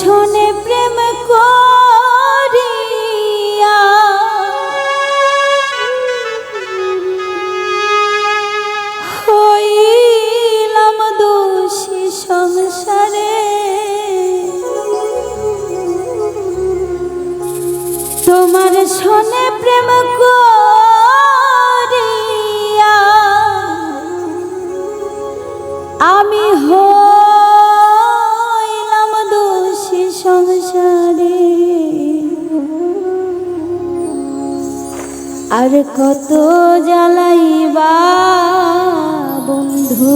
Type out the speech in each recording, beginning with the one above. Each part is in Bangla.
শোনে প্রেম করিয়া। হইলাম দোষী সংসারে। তোমার শোনে প্রেম করিয়া আর কত জ্বালাইবা বন্ধু?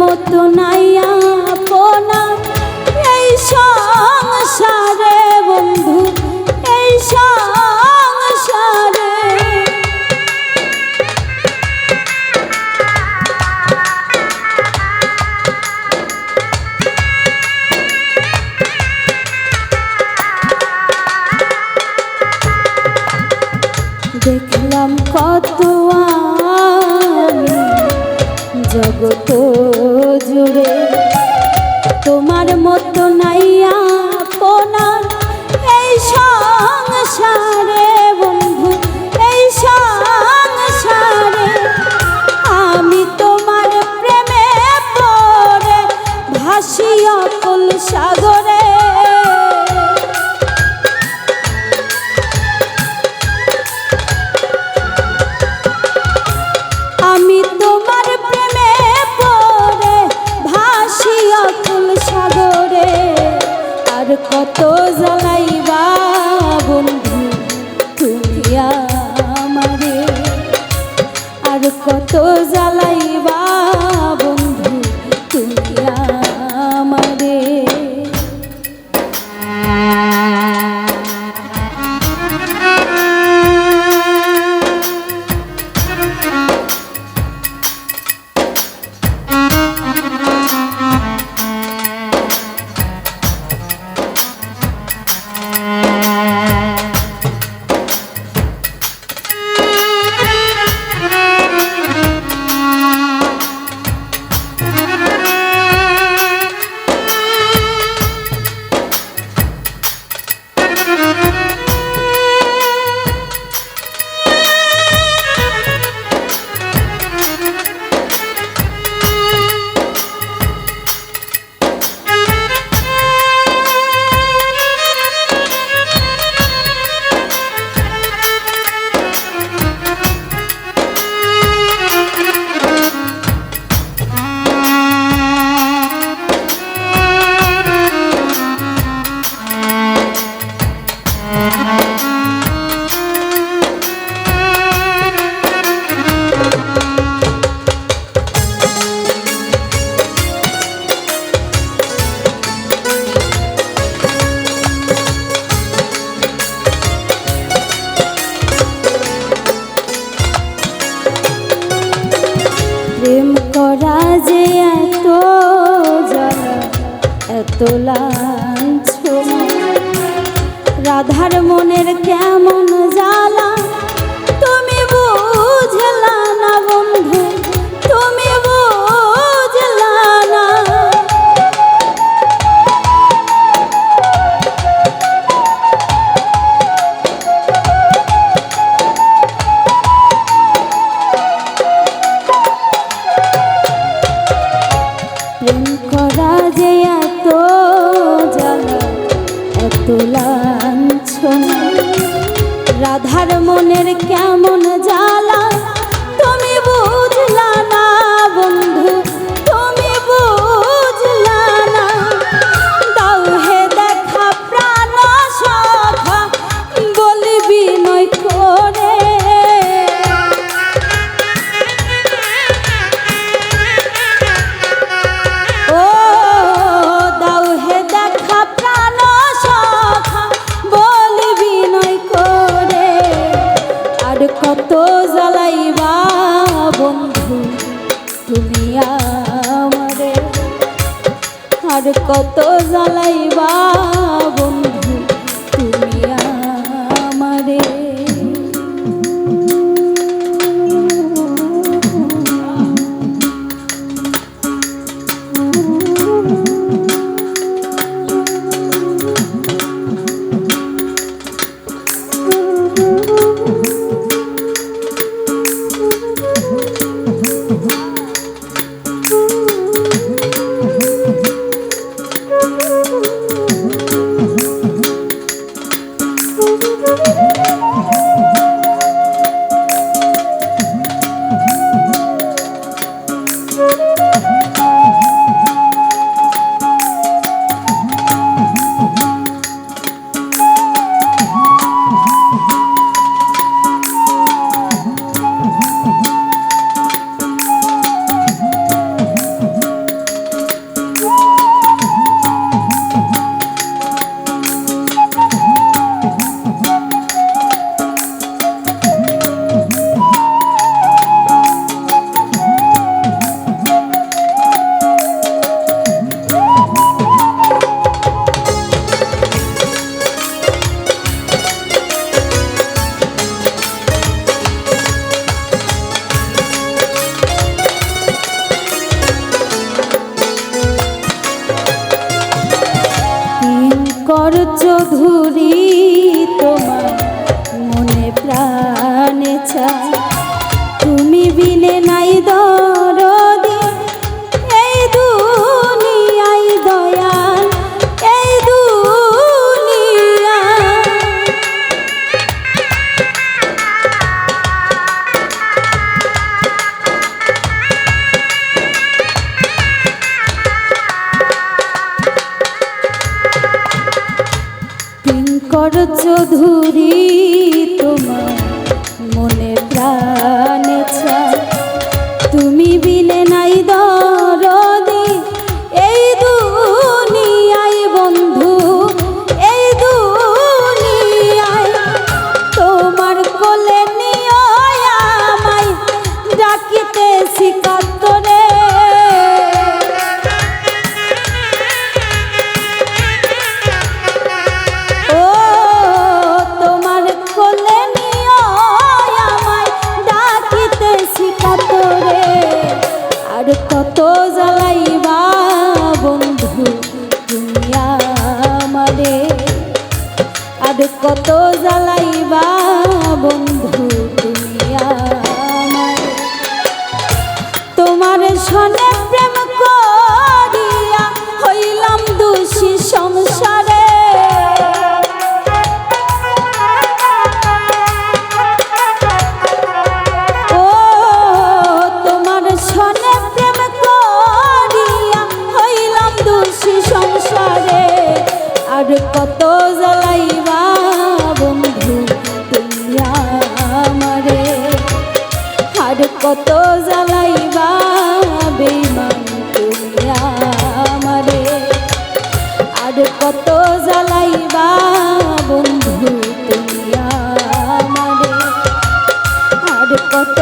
মতো নাই আপনা এই সংসারে বন্ধু এই সংসারে। দেখলাম কত মতো নাইয়া কত জ্বালাইবা বন্ধু? তুমি আমারে আর কত জ্বালাইবা এত লাঞ্ছনা রাধার মনের কেমন জ্বালা? তুমি বুঝলা না বন্ধু তুমি কত জ্বালাইবা। মাধুরী তোমার মনে প্রাণে চাই তুমি বিলে নাই দা করি। আমারে কত জ্বালাইবা বন্ধু তুমি তোমার শোনা জ্বালাইবা বন্ধু, তুমি আমারে। আর কত জ্বালাইবা বেমান তুমি আর কত জ্বালাইবা বন্ধু, তুমি আমারে। আর কত